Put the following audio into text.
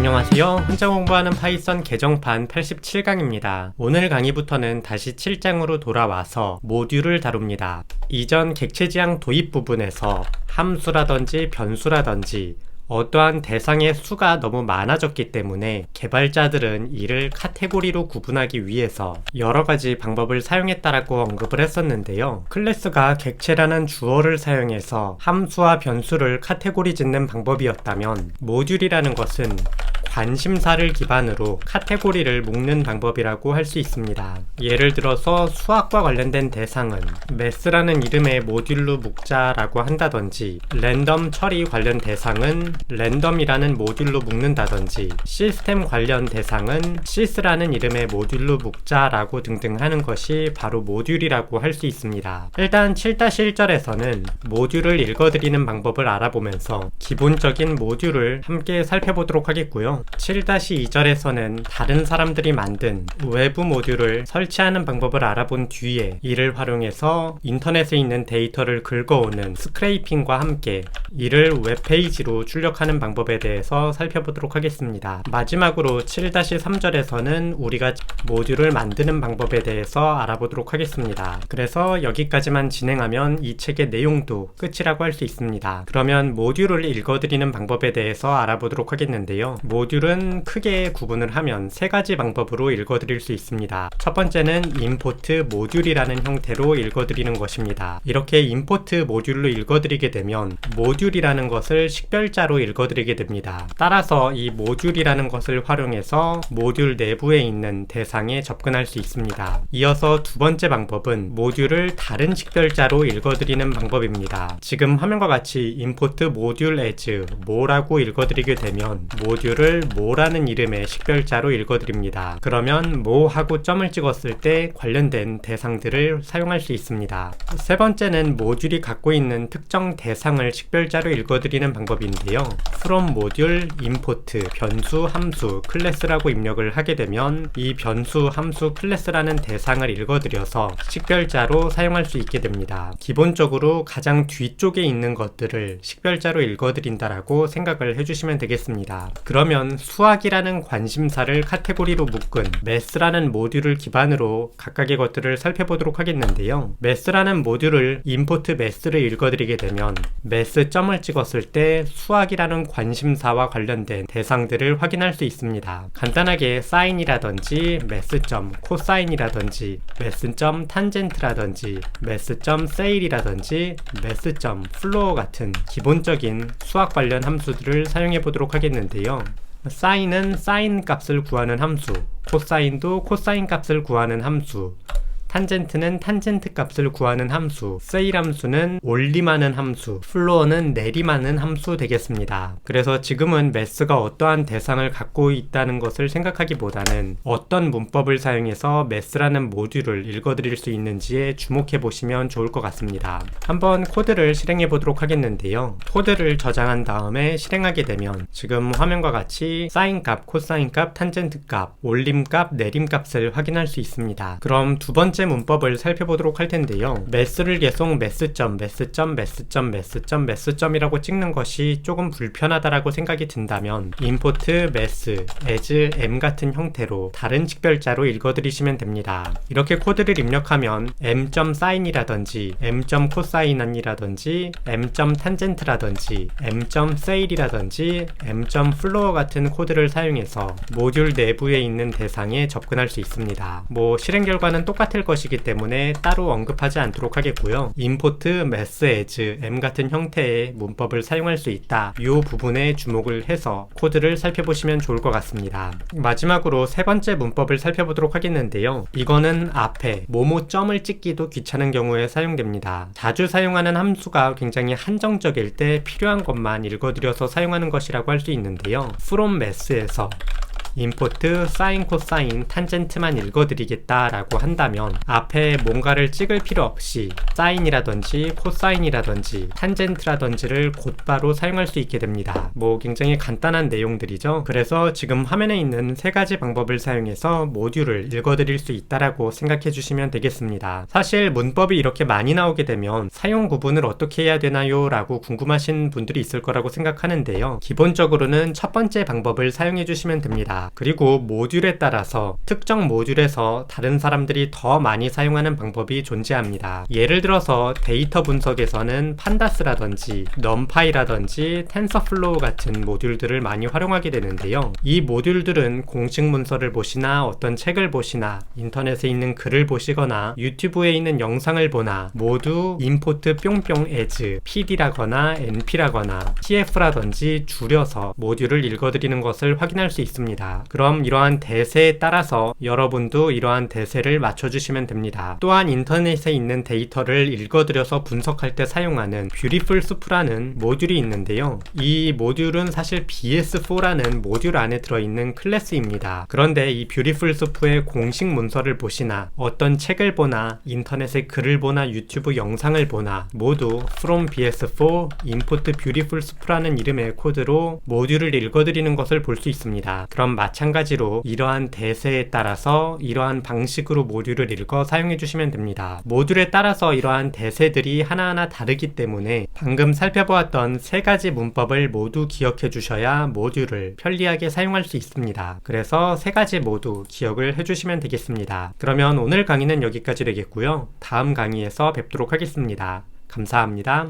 안녕하세요. 혼자 공부하는 파이썬 개정판 87강입니다. 오늘 강의부터는 다시 7장으로 돌아와서 모듈을 다룹니다. 이전 객체지향 도입 부분에서 함수라든지 변수라든지 어떠한 대상의 수가 너무 많아졌기 때문에 개발자들은 이를 카테고리로 구분하기 위해서 여러 가지 방법을 사용했다라고 언급을 했었는데요. 클래스가 객체라는 주어를 사용해서 함수와 변수를 카테고리 짓는 방법이었다면 모듈이라는 것은 관심사를 기반으로 카테고리를 묶는 방법이라고 할 수 있습니다. 예를 들어서 수학과 관련된 대상은 매스라는 이름의 모듈로 묶자라고 한다든지 랜덤 처리 관련 대상은 랜덤이라는 모듈로 묶는다든지 시스템 관련 대상은 시스라는 이름의 모듈로 묶자라고 등등 하는 것이 바로 모듈이라고 할 수 있습니다. 일단 7-1절에서는 모듈을 읽어드리는 방법을 알아보면서 기본적인 모듈을 함께 살펴보도록 하겠고요. 7-2절에서는 다른 사람들이 만든 외부 모듈을 설치하는 방법을 알아본 뒤에 이를 활용해서 인터넷에 있는 데이터를 긁어오는 스크레이핑과 함께 이를 웹페이지로 출력하는 방법에 대해서 살펴보도록 하겠습니다. 마지막으로 7-3절에서는 우리가 모듈을 만드는 방법에 대해서 알아보도록 하겠습니다. 그래서 여기까지만 진행하면 이 책의 내용도 끝이라고 할 수 있습니다. 그러면 모듈을 읽어드리는 방법에 대해서 알아보도록 하겠는데요. 모듈은 크게 구분을 하면 세 가지 방법으로 읽어드릴 수 있습니다. 첫 번째는 임포트 모듈이라는 형태로 읽어드리는 것입니다. 이렇게 임포트 모듈로 읽어드리게 되면 모듈 이라는 것을 식별자로 읽어드리게 됩니다. 따라서 이 모듈이라는 것을 활용해서 모듈 내부에 있는 대상에 접근할 수 있습니다. 이어서 두 번째 방법은 모듈을 다른 식별자로 읽어드리는 방법입니다. 지금 화면과 같이 import 모듈 as 뭐라고 읽어드리게 되면 모듈을 뭐라는 이름의 식별자로 읽어드립니다. 그러면 뭐 하고 점을 찍었을 때 관련된 대상들을 사용할 수 있습니다. 세 번째는 모듈이 갖고 있는 특정 대상을 식별 자로 읽어드리는 방법인데요. from 모듈 import 변수 함수 클래스라고 입력을 하게 되면 이 변수 함수 클래스라는 대상을 읽어드려서 식별자로 사용할 수 있게 됩니다. 기본적으로 가장 뒤쪽에 있는 것들을 식별자로 읽어드린다라고 생각을 해주시면 되겠습니다. 그러면 수학이라는 관심사를 카테고리로 묶은 매스라는 모듈을 기반으로 각각의 것들을 살펴보도록 하겠는데요. 매스라는 모듈을 import 매스를 읽어드리게 되면 매스 점을 찍었을 때 수학이라는 관심사와 관련된 대상들을 확인할 수 있습니다. 간단하게 사인이라든지 매스점, 코사인이라든지 매스점 탄젠트라든지 매스점 세일이라든지 매스점 플로어 같은 기본적인 수학 관련 함수들을 사용해 보도록 하겠는데요. 사인은 사인 값을 구하는 함수, 코사인도 코사인 값을 구하는 함수, 탄젠트는 탄젠트 값을 구하는 함수, 세일 함수는 올림하는 함수, 플로어는 내림하는 함수 되겠습니다. 그래서 지금은 매스가 어떠한 대상을 갖고 있다는 것을 생각하기보다는 어떤 문법을 사용해서 매스라는 모듈을 읽어드릴 수 있는지에 주목해 보시면 좋을 것 같습니다. 한번 코드를 실행해 보도록 하겠는데요. 코드를 저장한 다음에 실행하게 되면 지금 화면과 같이 사인 값, 코사인 값, 탄젠트 값, 올림 값, 내림 값을 확인할 수 있습니다. 그럼 두 번째 번째 문법을 살펴보도록 할 텐데요. 매스를 계속 매스점, 매스점, 매스점, 매스점, 매스점이라고 찍는 것이 조금 불편하다라고 생각이 든다면 import 매스, as m 같은 형태로 다른 직별자로 읽어드리시면 됩니다. 이렇게 코드를 입력하면 m.sign이라든지 m.cosine이라든지 m.tangent라든지 m.sail이라든지 m.floor 같은 코드를 사용해서 모듈 내부에 있는 대상에 접근할 수 있습니다. 뭐 실행 결과는 똑같을 것 이기 때문에 따로 언급하지 않도록 하겠고요. import mass as m 같은 형태의 문법을 사용할 수 있다. 이 부분에 주목을 해서 코드를 살펴보시면 좋을 것 같습니다. 마지막으로 세 번째 문법을 살펴보도록 하겠는데요. 이거는 앞에 모모 점을 찍기도 귀찮은 경우에 사용됩니다. 자주 사용하는 함수가 굉장히 한정적일 때 필요한 것만 읽어드려서 사용하는 것이라고 할 수 있는데요. from mass에서 임포트 사인 코사인 탄젠트만 읽어드리겠다라고 한다면 앞에 뭔가를 찍을 필요 없이 사인이라든지 코사인이라든지 탄젠트라든지를 곧바로 사용할 수 있게 됩니다. 뭐 굉장히 간단한 내용들이죠. 그래서 지금 화면에 있는 세 가지 방법을 사용해서 모듈을 읽어드릴 수 있다라고 생각해 주시면 되겠습니다. 사실 문법이 이렇게 많이 나오게 되면 사용 구분을 어떻게 해야 되나요? 라고 궁금하신 분들이 있을 거라고 생각하는데요. 기본적으로는 첫 번째 방법을 사용해 주시면 됩니다. 그리고 모듈에 따라서 특정 모듈에서 다른 사람들이 더 많이 사용하는 방법이 존재합니다. 예를 들어서 데이터 분석에서는 판다스라든지 넘파이라든지 텐서플로우 같은 모듈들을 많이 활용하게 되는데요. 이 모듈들은 공식 문서를 보시나 어떤 책을 보시나 인터넷에 있는 글을 보시거나 유튜브에 있는 영상을 보나 모두 임포트 뿅뿅 as PD라거나 NP라거나 TF라든지 줄여서 모듈을 읽어드리는 것을 확인할 수 있습니다. 그럼 이러한 대세에 따라서 여러분도 이러한 대세를 맞춰주시면 됩니다. 또한 인터넷에 있는 데이터를 읽어드려서 분석할 때 사용하는 뷰티풀 수프라는 모듈이 있는데요. 이 모듈은 사실 BS4라는 모듈 안에 들어있는 클래스입니다. 그런데 이 뷰티풀 수프의 공식 문서를 보시나 어떤 책을 보나 인터넷에 글을 보나 유튜브 영상을 보나 모두 from BS4 import beautiful 수프라는 이름의 코드로 모듈을 읽어드리는 것을 볼 수 있습니다. 그럼 마찬가지로 이러한 대세에 따라서 이러한 방식으로 모듈을 읽어 사용해 주시면 됩니다. 모듈에 따라서 이러한 대세들이 하나하나 다르기 때문에 방금 살펴보았던 세 가지 문법을 모두 기억해 주셔야 모듈을 편리하게 사용할 수 있습니다. 그래서 세 가지 모두 기억을 해 주시면 되겠습니다. 그러면 오늘 강의는 여기까지 되겠고요. 다음 강의에서 뵙도록 하겠습니다. 감사합니다.